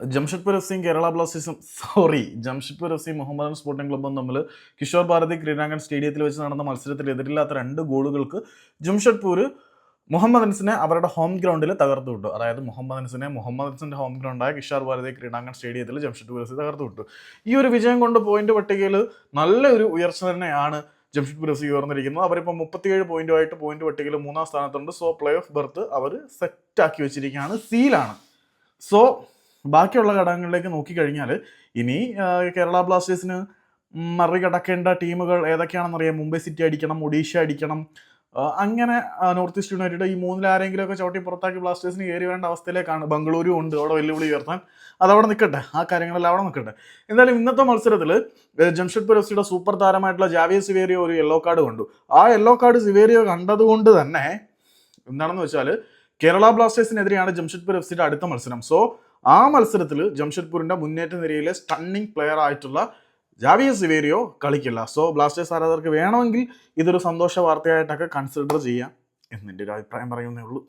Jamshedpur F സിയും Kerala ബ്ലാസ്റ്റേഴ്സും sorry Jamshedpur F C Mohammedan sporting ക്ലബ്ബും തമ്മിൽ കിഷോർ ഭാരതി ക്രീഡാങ്കൺ സ്റ്റേഡിയത്തിൽ വെച്ച് നടന്ന മത്സരത്തിൽ എതിരില്ലാത്ത രണ്ട് ഗോളുകൾക്ക് ജംഷഡ്പൂർ മുഹമ്മദൻസിനെ അവരുടെ ഹോം ഗ്രൗണ്ടിൽ തകർത്തു വിട്ടു. അതായത് മുഹമ്മദൻസിനെ മുഹമ്മദൻസിന്റെ ഹോം ഗ്രൗണ്ടായ കിഷോർ ഭാരതി ക്രീഡാങ്കൺ സ്റ്റേഡിയത്തിൽ ജംഷഡ്പൂർ എഫ് സി തകർത്തു വിട്ടു. ഈ ഒരു വിജയം കൊണ്ട് പോയിന്റ് പട്ടികയിൽ നല്ലൊരു ഉയർച്ച തന്നെയാണ് ജംഷഡ്പൂർ എഫ് സി ഉയർന്നിരിക്കുന്നത്. അവരിപ്പോൾ മുപ്പത്തിയേഴ് പോയിന്റുമായിട്ട് പോയിന്റ് പട്ടികയിൽ മൂന്നാം സ്ഥാനത്തുണ്ട്. സോ പ്ലേ ഓഫ് ബർത്ത് അവർ സെറ്റാക്കി വെച്ചിരിക്കുകയാണ്. സീലാണ് സോ ബാക്കിയുള്ള ഘടകങ്ങളിലേക്ക് നോക്കിക്കഴിഞ്ഞാൽ ഇനി കേരള ബ്ലാസ്റ്റേഴ്സിന് മറികടക്കേണ്ട ടീമുകൾ ഏതൊക്കെയാണെന്നറിയാം മുംബൈ സിറ്റി അടിക്കണം ഒഡീഷ അടിക്കണം. അങ്ങനെ നോർത്ത് ഈസ്റ്റ് യുണൈറ്റഡ് ഈ മൂന്നിൽ ആരെങ്കിലും ഒക്കെ ചവിട്ടി പുറത്താക്കി ബ്ലാസ്റ്റേഴ്സിന് കയറി വേണ്ട അവസ്ഥയിലേക്കാണ്. ബംഗളൂരു ഉണ്ട് അവിടെ വെല്ലുവിളി ഉയർത്താൻ. അതവിടെ നിൽക്കട്ടെ. ആ കാര്യങ്ങളെല്ലാം അവിടെ നിൽക്കട്ടെ. എന്തായാലും ഇന്നത്തെ മത്സരത്തിൽ ജംഷഡ്പൂർ എഫ് സിയുടെ സൂപ്പർ താരമായിട്ടുള്ള ജാവിയ സിവേരിയോ ഒരു യെല്ലോ കാർഡ് കണ്ടു. ആ യെല്ലോ കാർഡ് സിവേരിയോ കണ്ടതുകൊണ്ട് തന്നെ എന്താണെന്ന് വെച്ചാൽ കേരള ബ്ലാസ്റ്റേഴ്സിനെതിരെയാണ് ജംഷഡ്പൂർ എഫ് സിയുടെ അടുത്ത മത്സരം. സോ ആ മത്സരത്തിൽ ജംഷഡ്പൂരിന്റെ മുന്നേറ്റ നിരയിലെ സ്റ്റണ്ണിങ് പ്ലെയർ ആയിട്ടുള്ള ജാവിയ സിവേരിയോ കളിക്കില്ല. സോ ബ്ലാസ്റ്റേഴ്സ് ആരാധകർക്ക് വേണമെങ്കിൽ ഇതൊരു സന്തോഷ വാർത്തയായിട്ടൊക്കെ കൺസിഡർ ചെയ്യാം. എന്നെന്റെ ഒരു അഭിപ്രായം പറയുന്നേ ഉള്ളൂ.